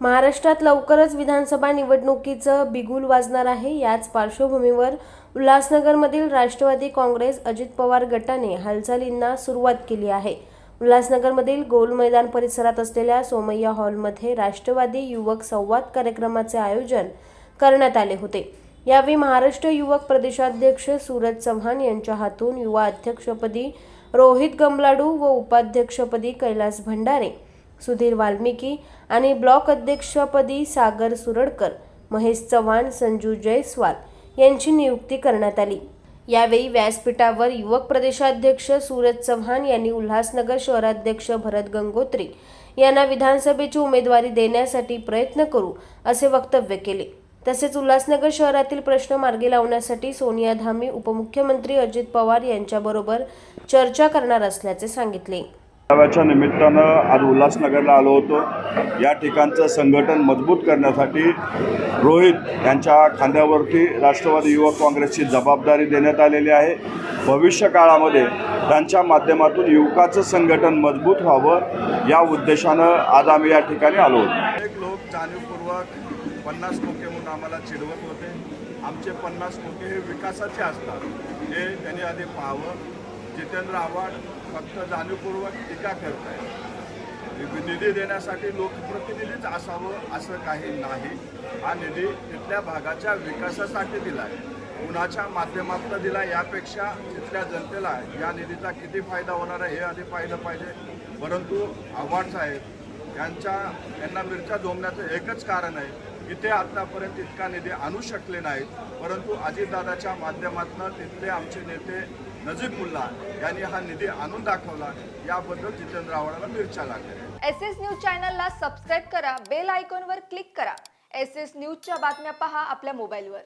महाराष्ट्रात लवकरच विधानसभा निवडणुकीचं बिगुल वाजणार आहे. याच पार्श्वभूमीवर उल्हासनगरमधील राष्ट्रवादी काँग्रेस अजित पवार गटाने हालचालींना सुरुवात केली आहे. उल्हासनगरमधील गोल मैदान परिसरात असलेल्या सोमय्या हॉलमध्ये राष्ट्रवादी युवक संवाद कार्यक्रमाचे आयोजन करण्यात आले होते. यावेळी महाराष्ट्र युवक प्रदेशाध्यक्ष सूरज चव्हाण यांच्या हातून युवा अध्यक्षपदी रोहित गमलाडू व उपाध्यक्षपदी कैलास भंडारे सुधीर वाल्मिकी आणि ब्लॉक अध्यक्षपदी सागर सुरडकर महेश चव्हाण संजू जयस्वाल यांची नियुक्ती करण्यात आली. यावेळी व्यासपीठावर युवक प्रदेशाध्यक्ष सूरज चव्हाण यांनी उल्हासनगर शहराध्यक्ष भरत गंगोत्री यांना विधानसभेची उमेदवारी देण्यासाठी प्रयत्न करू असे वक्तव्य केले. तसेच उल्हासनगर शहरातील प्रश्न मार्गी लावण्यासाठी सोनिया धामी उपमुख्यमंत्री अजित पवार यांच्याबरोबर चर्चा करणार असल्याचे सांगितले. मेळाव्याच्या निमित्तानं आज उल्हासनगरला आलो होतो. या ठिकाणचं संघटन मजबूत करण्यासाठी रोहित यांच्या खांद्यावरती राष्ट्रवादी युवक काँग्रेसची जबाबदारी देण्यात आलेली आहे. भविष्य काळामध्ये त्यांच्या माध्यमातून युवकाचं संघटन मजबूत व्हावं या उद्देशानं आज आम्ही या ठिकाणी आलो होतो. अनेक लोक जाणीवपूर्वक पन्नास टक्के म्हणून आम्हाला चिडवत होते. आमचे पन्नास टक्के हे विकासाचे असतात. हे त्यांनी आधी पाहावं जितेंद्र आव्हाड फक्त जाणीवपूर्वक टीका करत आहे निधी देण्यासाठी लोकप्रतिनिधीच असावं असं काही नाही. हा निधी तिथल्या भागाच्या विकासासाठी दिला आहे कुणाच्या माध्यमातून दिला यापेक्षा तिथल्या जनतेला या निधीचा किती फायदा होणार आहे हे आधी पाहिलं पाहिजे. परंतु आव्हाड साहेब यांच्या यांना मिरच्या जोमण्याचं एकच कारण आहे. की ते आतापर्यंत इतका निधी आणू शकले नाहीत. परंतु अजितदादाच्या माध्यमातून तिथले आमचे नेते नजीबुल्ला यांनी हा निधी आणून दाखवला. याबद्दल जितेंद्र आव्हाडाला मिरच्या लागल्या. एस एस न्यूज चॅनलला सबस्क्राईब करा बेल आयकॉनवर क्लिक करा. एस एस न्यूजच्या बातम्या पहा आपल्या मोबाईलवर.